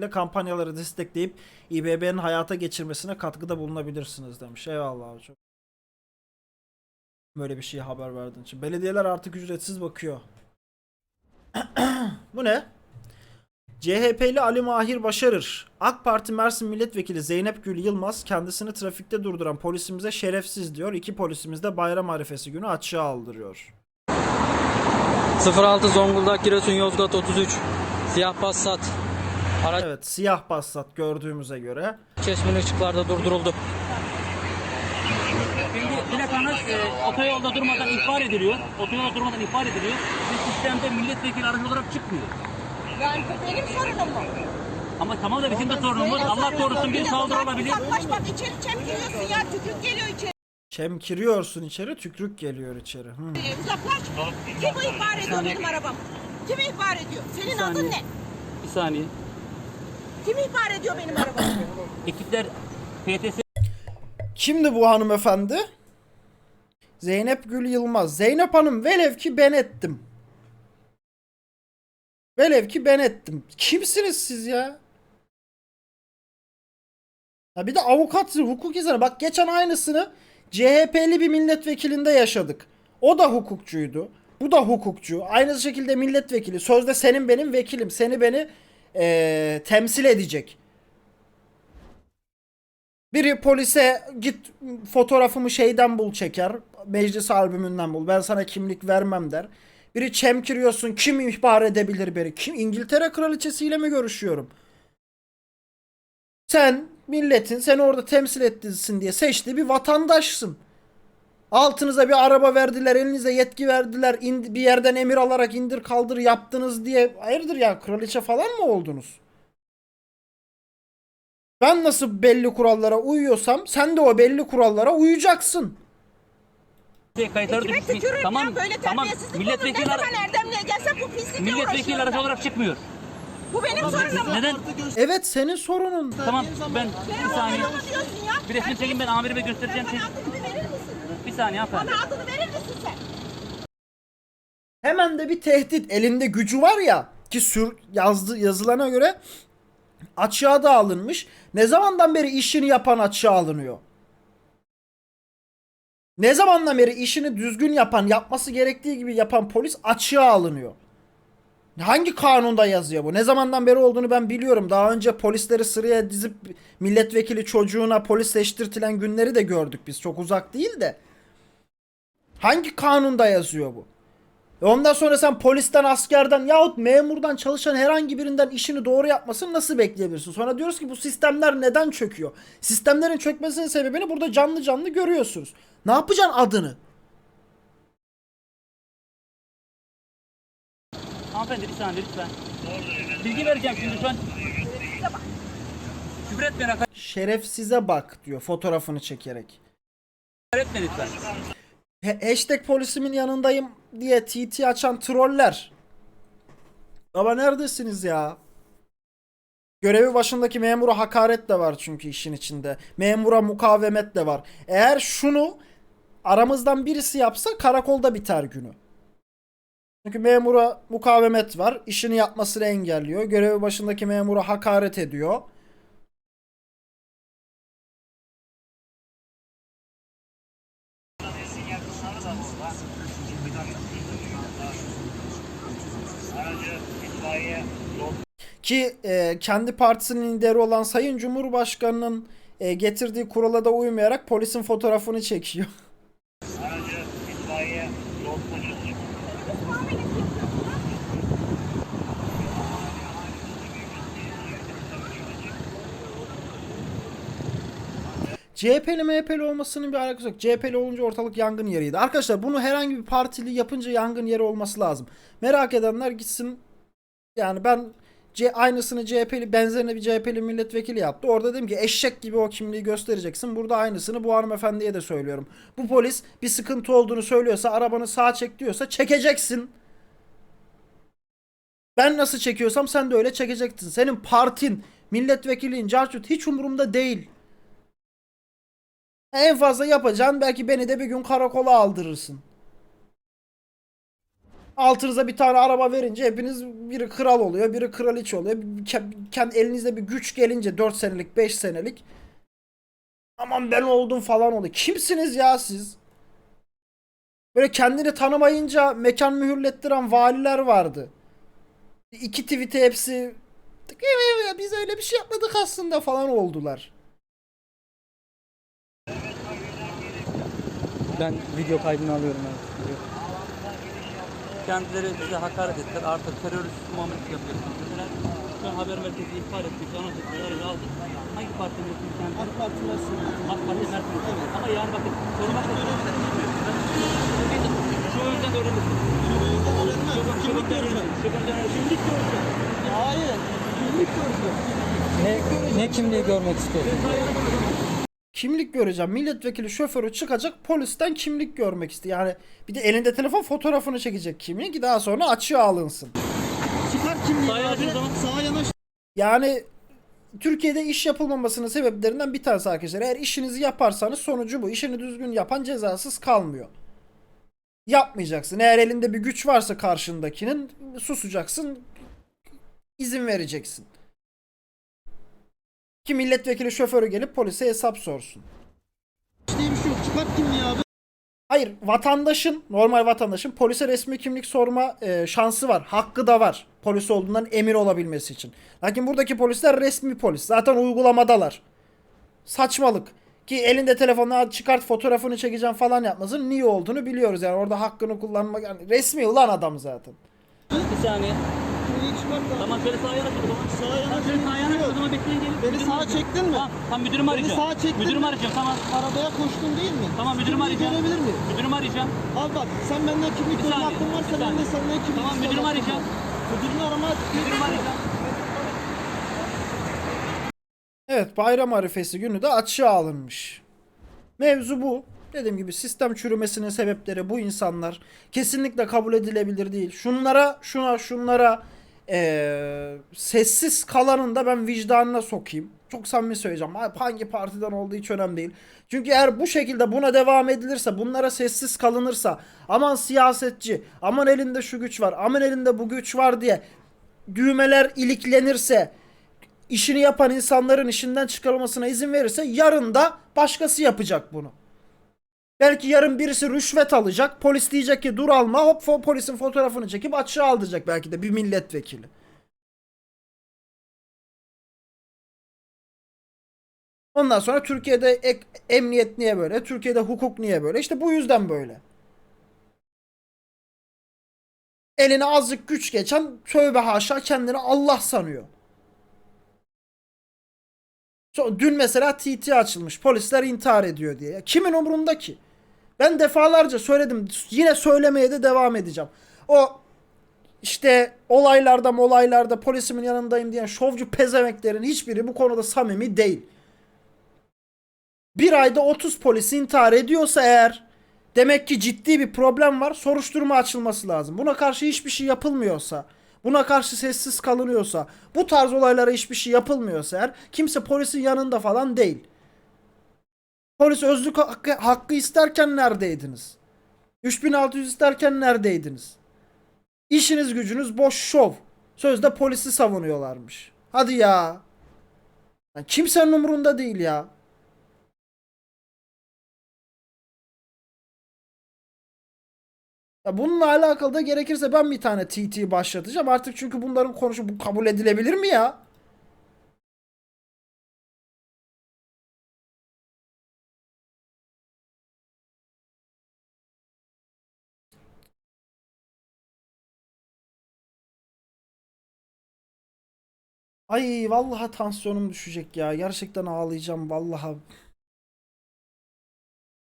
şekilde kampanyaları destekleyip İBB'nin hayata geçirmesine katkıda bulunabilirsiniz demiş. Eyvallah abi çok. Böyle bir şey haber verdiğin için. Belediyeler artık ücretsiz bakıyor. Bu ne? CHP'li Ali Mahir Başarır. AK Parti Mersin Milletvekili Zeynep Gül Yılmaz kendisini trafikte durduran polisimize şerefsiz diyor. İki polisimiz de bayram arifesi günü açığa aldırıyor. 06 Zonguldak Giresun Yozgat 33 Siyah Passat Araç Evet siyah Passat gördüğümüze göre. çeşmeli ışıklarda durduruldu. Şimdi plakanız e, otoyolda durmadan ihbar ediliyor. Otoyolda durmadan ihbar ediliyor. Ve sistemde milletvekili aracı olarak çıkmıyor. Yani bu benim sorunum mu? Ama tamam da bizim de sorunumuz. Allah korusun bir saldırı olabilir. Uzaklaş bak içeri çemkiriyorsun ya tükürük geliyor içeri. Çemkiriyorsun içeri tükrük geliyor içeri. Hı. Ee, Uzaklaş. Kim bu ihbar ediyor benim arabam? Kim ihbar ediyor? Senin adın ne? Bir saniye. Kim ihbar ediyor benim arabamı? Ekipler PTS Kimdi bu hanımefendi? Zeynep Gül Yılmaz. Zeynep Hanım velev ki ben ettim. Velev ki ben ettim. Kimsiniz siz ya? Ya bir de avukat, hukuk insanı. Bak geçen aynısını CHP'li bir milletvekilinde yaşadık. O da hukukçuydu. Bu da hukukçu. Aynı şekilde milletvekili. Sözde senin benim vekilim. Seni beni eee, temsil edecek. Biri polise git fotoğrafımı şeyden bul çeker. Meclis albümünden bul. Ben sana kimlik vermem der. Biri çemkiriyorsun. Kim ihbar edebilir beni? Kim? İngiltere kraliçesiyle mi görüşüyorum? Sen milletin seni orada temsil ettirsin diye seçtiği bir vatandaşsın. Altınıza bir araba verdiler, elinize yetki verdiler, indi- bir yerden emir alarak indir kaldır yaptınız diye. Hayırdır ya kraliçe falan mı oldunuz? Ben nasıl belli kurallara uyuyorsam sen de o belli kurallara uyacaksın. kayıtları Kime düşmüş. tükürürüm Tamam, ya böyle tamam. terbiyesizlik olur. Milletvekili, Ne ara- zaman Erdemli'ye gelsem bu pislikle milletvekili uğraşıyorum aracı ben. olarak çıkmıyor. Bu benim sorunum? Neden? Evet senin sorunun. Tamam ben Sen bir saniye. oğlum diyorsun ya. Bir resmi çekin ben amirime göstereceğim. Adını bir verir? Bir saniye hanımefendi. Bana adını verir misin sen? Hemen de bir tehdit elinde gücü var ya ki sür yazdı yazılana göre açığa da alınmış. Ne zamandan beri işini yapan açığa alınıyor? Ne zamandan beri işini düzgün yapan, yapması gerektiği gibi yapan polis açığa alınıyor? Hangi kanunda yazıyor bu? Ne zamandan beri olduğunu ben biliyorum. Daha önce polisleri sıraya dizip milletvekili çocuğuna polis seçtirtilen günleri de gördük biz. Çok uzak değil de. Hangi kanunda yazıyor bu? E ondan sonra sen polisten, askerden yahut memurdan çalışan herhangi birinden işini doğru yapmasını nasıl bekleyebilirsin? Sonra diyoruz ki bu sistemler neden çöküyor? Sistemlerin çökmesinin sebebini burada canlı canlı görüyorsunuz. Ne yapacaksın adını? Hanımefendi bir saniye lütfen. Bilgi vereceğim şimdi şu an. Küfür etmeyin Şerefsize bak diyor fotoğrafını çekerek. etmeyin lütfen. Ha- Hashtag polisimin yanındayım diye TT açan troller. Baba neredesiniz ya? Görevi başındaki memura hakaret de var çünkü işin içinde. Memura mukavemet de var. Eğer şunu aramızdan birisi yapsa karakolda biter günü. Çünkü memura mukavemet var. işini yapmasını engelliyor. Görevi başındaki memura hakaret ediyor. Ki e, kendi partisinin lideri olan Sayın Cumhurbaşkanı'nın e, getirdiği kurala da uymayarak polisin fotoğrafını çekiyor. CHP'li MHP'li olmasının bir alakası yok. CHP'li olunca ortalık yangın yeriydi. Arkadaşlar bunu herhangi bir partili yapınca yangın yeri olması lazım. Merak edenler gitsin yani ben C aynısını CHP'li benzerini bir CHP'li milletvekili yaptı. Orada dedim ki eşek gibi o kimliği göstereceksin. Burada aynısını bu hanımefendiye de söylüyorum. Bu polis bir sıkıntı olduğunu söylüyorsa arabanı sağa çek diyorsa çekeceksin. Ben nasıl çekiyorsam sen de öyle çekeceksin. Senin partin, milletvekilin, carcut hiç umurumda değil. En fazla yapacağın belki beni de bir gün karakola aldırırsın. Altınıza bir tane araba verince hepiniz biri kral oluyor, biri kraliçe oluyor. Kendi elinizde bir güç gelince 4 senelik, 5 senelik aman ben oldum falan oluyor. Kimsiniz ya siz? Böyle kendini tanımayınca mekan mühürlettiren valiler vardı. İki tweet'e hepsi biz öyle bir şey yapmadık aslında falan oldular. Ben video kaydını alıyorum abi. Kendileri bize hakaret ettiler. Artık terörist muamelesi yapıyorsunuz. Mesela şu an haber merkezi ihbar ettik. Anons ettik. aldık. Hangi parti mensubuyuz kendisi? AK Parti mensubuyuz. AK Parti mensubuyuz. Ama yani bakın korumak da Şu yüzden öğrenirsin. Şu yüzden öğrenirsin. Şu yüzden öğrenirsin. Hayır. Kimlik gördüm. Ne, ne kimliği görmek istiyorsun? Kimlik göreceğim. Milletvekili şoförü çıkacak polisten kimlik görmek istiyor. Yani bir de elinde telefon fotoğrafını çekecek kimliği ki daha sonra açığa alınsın. Çıkar kimliği Sağa abi. yanaş. Yani Türkiye'de iş yapılmamasının sebeplerinden bir tanesi arkadaşlar. Eğer işinizi yaparsanız sonucu bu. İşini düzgün yapan cezasız kalmıyor. Yapmayacaksın. Eğer elinde bir güç varsa karşındakinin susacaksın. izin vereceksin. Ki milletvekili şoförü gelip polise hesap sorsun. diye bir şey yok. Çıkart kimliği abi. Hayır vatandaşın normal vatandaşın polise resmi kimlik sorma e, şansı var. Hakkı da var. Polis olduğundan emin olabilmesi için. Lakin buradaki polisler resmi polis. Zaten uygulamadalar. Saçmalık. Ki elinde telefonla çıkart fotoğrafını çekeceğim falan yapmasın. Niye olduğunu biliyoruz yani. Orada hakkını kullanmak yani resmi ulan adam zaten. Bir saniye. Tamam şöyle sağa yanaş o zaman. Sağa yanaş. Şöyle sağa yanaş o zaman bekleyin gelin. Beni sağa çektin mi? Tamam, tamam müdürümü arayacağım. sağa çektin Müdürümü mi? arayacağım tamam. Arabaya koştun değil mi? Tamam müdürümü Kimliği arayacağım. görebilir miyim? Müdürümü arayacağım. Abi bak sen benden kimlik Bir görme saniye, hakkın varsa bir ben de saniye. senden kimlik Tamam, isteme müdürümü hakkım arayacağım. var. Müdürünü arama. Müdürümü arayacağım. Evet bayram arifesi günü de açığa alınmış. Mevzu bu. Dediğim gibi sistem çürümesinin sebepleri bu insanlar. Kesinlikle kabul edilebilir değil. Şunlara, şuna, şunlara eee, sessiz kalanın da ben vicdanına sokayım. Çok samimi söyleyeceğim. Hangi partiden olduğu hiç önemli değil. Çünkü eğer bu şekilde buna devam edilirse, bunlara sessiz kalınırsa, aman siyasetçi, aman elinde şu güç var, aman elinde bu güç var diye düğmeler iliklenirse, işini yapan insanların işinden çıkarılmasına izin verirse yarın da başkası yapacak bunu. Belki yarın birisi rüşvet alacak. Polis diyecek ki dur alma. Hop polisin fotoğrafını çekip açığa aldıracak belki de bir milletvekili. Ondan sonra Türkiye'de ek- emniyet niye böyle? Türkiye'de hukuk niye böyle? İşte bu yüzden böyle. Eline azıcık güç geçen tövbe haşa kendini Allah sanıyor. Dün mesela TT açılmış. Polisler intihar ediyor diye. Kimin umurunda ki? Ben defalarca söyledim. Yine söylemeye de devam edeceğim. O işte olaylarda olaylarda polisimin yanındayım diyen şovcu pezemeklerin hiçbiri bu konuda samimi değil. Bir ayda 30 polis intihar ediyorsa eğer demek ki ciddi bir problem var. Soruşturma açılması lazım. Buna karşı hiçbir şey yapılmıyorsa, buna karşı sessiz kalınıyorsa, bu tarz olaylara hiçbir şey yapılmıyorsa eğer kimse polisin yanında falan değil. Polis özlük hakkı, hakkı isterken neredeydiniz? 3600 isterken neredeydiniz? İşiniz gücünüz boş şov. Sözde polisi savunuyorlarmış. Hadi ya. Yani kimsenin umurunda değil ya. Ya bununla alakalı da gerekirse ben bir tane TT başlatacağım. Artık çünkü bunların konuşu bu kabul edilebilir mi ya? Ay vallahi tansiyonum düşecek ya. Gerçekten ağlayacağım vallahi.